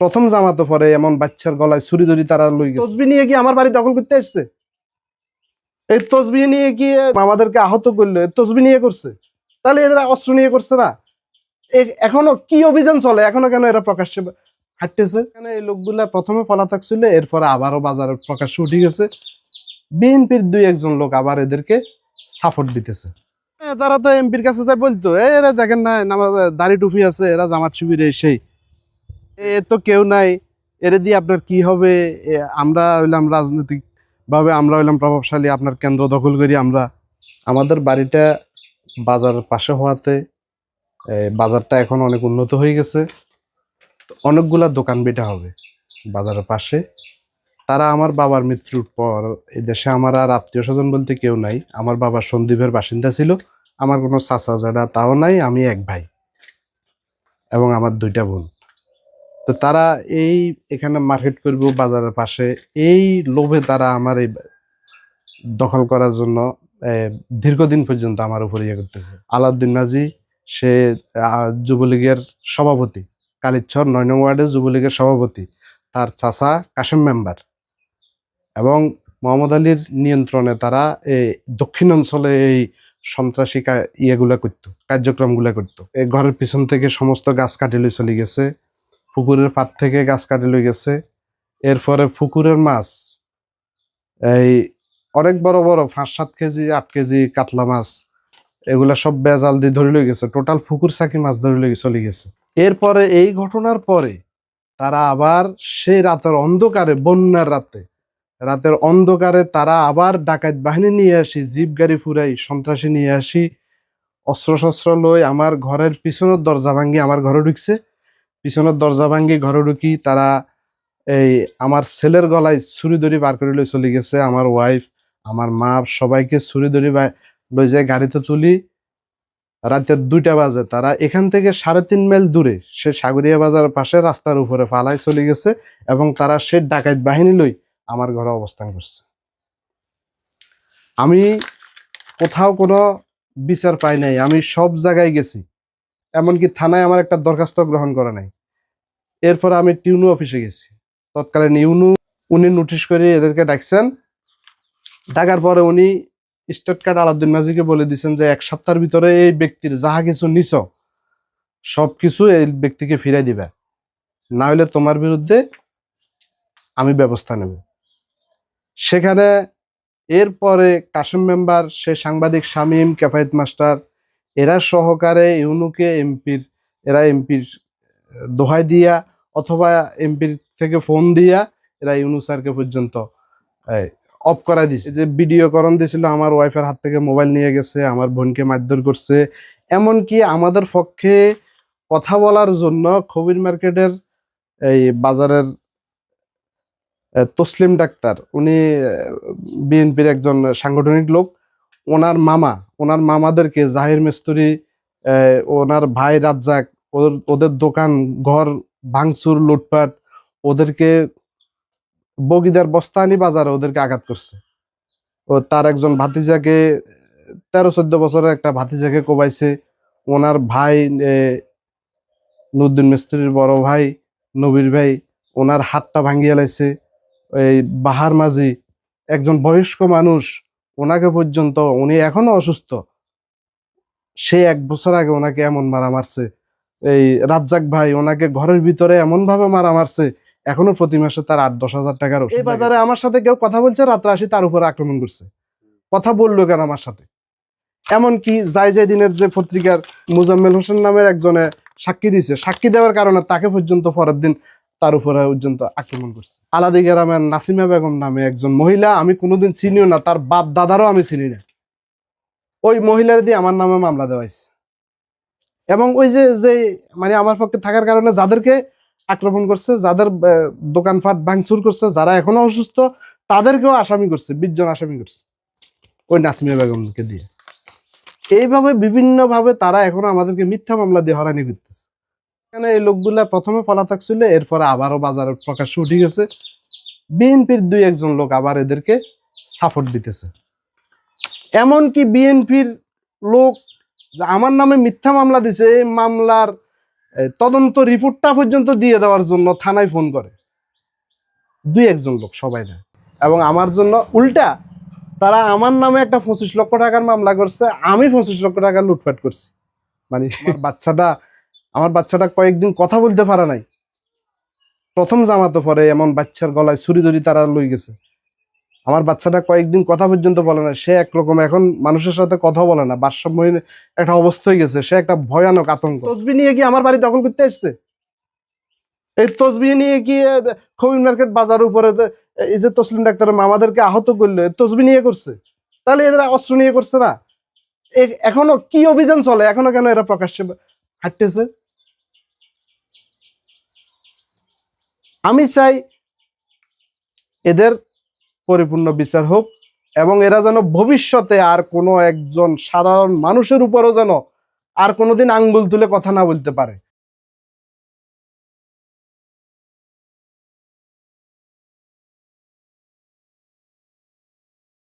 প্রথম জামাতে পরে এমন বাচ্চার গলায় ছুরি ধরি তারা লই তসবি নিয়ে কি আমার বাড়ি দখল করতে এসছে। এই তসবি নিয়ে কি আমাদেরকে আহত করল তসবি নিয়ে করছে। তাহলে এরা অস্ত্র নিয়ে করছে না। এখনও কি অভিযান চলে? এখনও কেন এরা প্রকাশ্যে হাঁটতেছে? এখানে এই লোকগুলা প্রথমে পলাতক ছিল এরপরে আবারও বাজারে প্রকাশ্যে উঠে গেছে। বিএনপির দুই একজন লোক আবার এদেরকে সাপোর্ট দিতেছে। হ্যাঁ, তারা তো এমপির কাছে যাই বলতো এরা দেখেন না দাড়ি টুপি আছে এরা জামাত শিবিরে সেই এ তো কেউ নাই। এর দিয়ে আপনার কি হবে? আমরা হইলাম রাজনৈতিক ভাবে আমরা হইলাম প্রভাবশালী, আপনার কেন্দ্র দখল করি আমরা। আমাদের বাড়িটা বাজারের পাশে হওয়াতে বাজারটা এখন অনেক উন্নত হয়ে গেছে। অনেকগুলা দোকান বেটা হবে বাজারের পাশে। তারা আমার বাবার মৃত্যুর পর এই দেশে আমার আর আত্মীয় স্বজন বলতে কেউ নাই। আমার বাবা সন্দীপের বাসিন্দা ছিল। আমার কোনো চাচা জাডা তাও নাই, আমি এক ভাই এবং আমার দুইটা বোন। তো তারা এই এখানে মার্কেট করব বাজারের পাশে, এই লোভে তারা আমার এই দখল করার জন্য দীর্ঘদিন পর্যন্ত আমার উপর ইয়ে করতেছে। আলাউদ্দিন মাঝি সে যুবলীগের সভাপতি। কালিচ্ছর, নয় নং ওয়ার্ডের যুবলীগের সভাপতি। তার চাচা কাশেম মেম্বার। এবং মোহাম্মদ আলীর নিয়ন্ত্রণে তারা এই দক্ষিণ অঞ্চলে এই সন্ত্রাসী ইয়েগুলা করতো, কার্যক্রমগুলা করতো। এই ঘরের পিছন থেকে সমস্ত গাছ কাটিলে চলে গেছে। পুকুরের পাত থেকে গাছ কাটি লই গেছে। এরপরে পুকুরের মাছ, এই অনেক বড় বড় পাঁচ সাত কেজি, আট কেজি কাতলা মাছ, এগুলা সব বেজাল দিয়ে ধরে লই গেছে। টোটাল পুকুর সাকি মাছ ধরে লই চলে গেছে। এরপরে এই ঘটনার পরে তারা আবার সেই রাতের অন্ধকারে, বন্যার রাতে, রাতের অন্ধকারে তারা আবার ডাকাত বাহিনী নিয়ে আসি জিপ গাড়ি ফুরাই, সন্ত্রাসী নিয়ে আসি অস্ত্র শস্ত্র লই আমার ঘরের পিছনের দরজা ভাঙ্গি আমার ঘরে ঢুকছে। পিছনের দরজা ভাঙ্গি ঘরে ঢুকি তারা এই আমার ছেলের গলায় ছুরি দড়ি বার করে লই চলে গেছে, আমার ওয়াইফ আমার মা, সবাইকে ছুরি বা- লই যায় গাড়িতে তুলি। রাতের দুইটা বাজে, তারা এখান থেকে সাড়ে তিন মাইল দূরে, সে সাগরিয়া বাজার পাশে রাস্তার উপরে ফালাই চলে গেছে এবং তারা সে ডাকাত বাহিনী লই আমার ঘরে অবস্থান করছে। আমি কোথাও কোনো বিচার পাই নাই, আমি সব জায়গায় গেছি। এমনকি থানায় আমার একটা দরখাস্ত গ্রহণ করা নাই। এরপর আমি টিউনু অফিসে গেছি। তৎকালীন ইউনু, উনি নোটিশ করে এদেরকে ডাকছেন। ডাকার পরে উনি স্টেট কার্ড আলাউদ্দিন মাঝিকে বলে দিয়েছেন যে, এক সপ্তাহের ভিতরে এই ব্যক্তির যাহা কিছু নিছ সব কিছু এই ব্যক্তিকে ফিরাই দিবে। না হলে তোমার বিরুদ্ধে আমি ব্যবস্থা নেব। সেখানে এরপরে কাসম মেম্বার, সে সাংবাদিক শামীম, কেফায়েত মাস্টার এরা সহকারে ইউনুকে এমপির, এরা এমপির দোহাই দিয়া অথবা এমপির থেকে ফোন দিয়া এরা ইউনু স্যারকে পর্যন্ত অফ করা দিছে। যে ভিডিও করণ দিয়েছিল আমার ওয়াইফের হাত থেকে মোবাইল নিয়ে গেছে, আমার বোনকে মারধর করছে। এমনকি আমাদের পক্ষে কথা বলার জন্য খবির মার্কেটের, এই, বাজারের তসলিম ডাক্তার, উনি বিএনপির একজন সাংগঠনিক লোক ওনার মামা, ওনার মামাদেরকে জাহির মিস্ত্রি ওনার ভাই রাজ্জাক ওদের ওদের দোকান, ঘর, ভাঙচুর, লুটপাট, ওদেরকে বগিদার বস্তানি বাজারে ওদেরকে আঘাত করছে। ও তার একজন ভাতিজাকে, তেরো চোদ্দ বছরের একটা ভাতিজাকে কোবাইছে। ওনার ভাই নুদ্দিন মিস্ত্রির বড় ভাই, নবীর ভাই, ওনার হাতটা ভাঙিয়ে লাইছে। এই বাহার মাঝি, একজন বয়স্ক মানুষ ওনাকে পর্যন্ত উনি এখনও অসুস্থ। সে এক বছর আগে ওনাকে এমন মারা মারছে। এই রাজ্জাক ভাই ওনাকে ঘরের ভিতরে এমন ভাবে মারা মারছে এখনও প্রতি মাসে তার আট দশ হাজার টাকার এই বাজারে আমার সাথে কেউ কথা বলছে রাত্রে আসি তার উপরে আক্রমণ করছে। কথা বলল কেন আমার সাথে? এমনকি যাই যাই দিনের যে পত্রিকার মুজাম্মেল হোসেন নামের একজনে সাক্ষী দিছে সাক্ষী দেওয়ার কারণে তাকে পর্যন্ত পরের দিন তার উপরে পর্যন্ত আক্রমণ করছে। আলাদি গ্রামের নাসিমা বেগম নামে একজন মহিলা, আমি কোনোদিন চিনিও না, তার বাপ দাদারও আমি চিনি না। ওই মহিলার দিয়ে আমার নামে মামলা দেওয়া হয়েছে। এবং ওই যে যে মানে আমার পক্ষে থাকার কারণে যাদেরকে আক্রমণ করছে, যাদের দোকানপাট ভাঙচুর করছে, যারা এখনও অসুস্থ, তাদেরকেও আসামি করছে, বিশ জন আসামি করছে ওই নাসিমা বেগমকে দিয়ে। এইভাবে বিভিন্নভাবে তারা এখনও আমাদেরকে মিথ্যা মামলা দিয়ে হরানি করতেছে। এখানে এই লোকগুলা প্রথমে পলাতক ছিল এরপরে আবারও বাজারে প্রকাশ্যে উঠে গেছে। বিএনপির দুই একজন লোক আবার এদেরকে সাপোর্ট দিতেছে। এমনকি বিএনপির লোক আমার নামে মিথ্যা মামলা দিছে এই মামলার তদন্ত রিপোর্টটা পর্যন্ত দিয়ে দেওয়ার জন্য থানায় ফোন করে। দুই একজন লোক সবাই না। এবং আমার জন্য উল্টা তারা আমার নামে একটা পঁচিশ লক্ষ টাকার মামলা করছে আমি পঁচিশ লক্ষ টাকা লুটপাট করছি। মানে বাচ্চাটা আমার বাচ্চাটা কয়েকদিন কথা বলতে পারে নাই। প্রথম জামাতে পরে এমন বাচ্চার গলায় ছুরি ধরি তারা লই গেছে। আমার বাচ্চাটা কয়েকদিন কথা পর্যন্ত বলে না সে একরকম এখন মানুষের সাথে কথা বলে না। ভারসাম্যহীন একটা অবস্থা হয়ে গেছে। সে একটা ভয়ানক আতঙ্ক। তসবি নিয়ে কি আমার বাড়ি দখল করতে এসছে? এই তসবি নিয়ে কি খবির মার্কেট বাজার উপরে এই যে তসলিম ডাক্তার মামাদেরকে আহত করল তসবি নিয়ে করছে? তাহলে এরা অস্ত্র নিয়ে করছে না। এখনও কি অভিযান চলে? এখনও কেন এরা প্রকাশ্যে হাঁটতেছে? আমি চাই এদের পরিপূর্ণ বিচার হোক এবং এরা যেন ভবিষ্যতে আর কোনো একজন সাধারণ মানুষের উপরও যেন আর কোনোদিন আঙ্গুল তুলে কথা না বলতে পারে।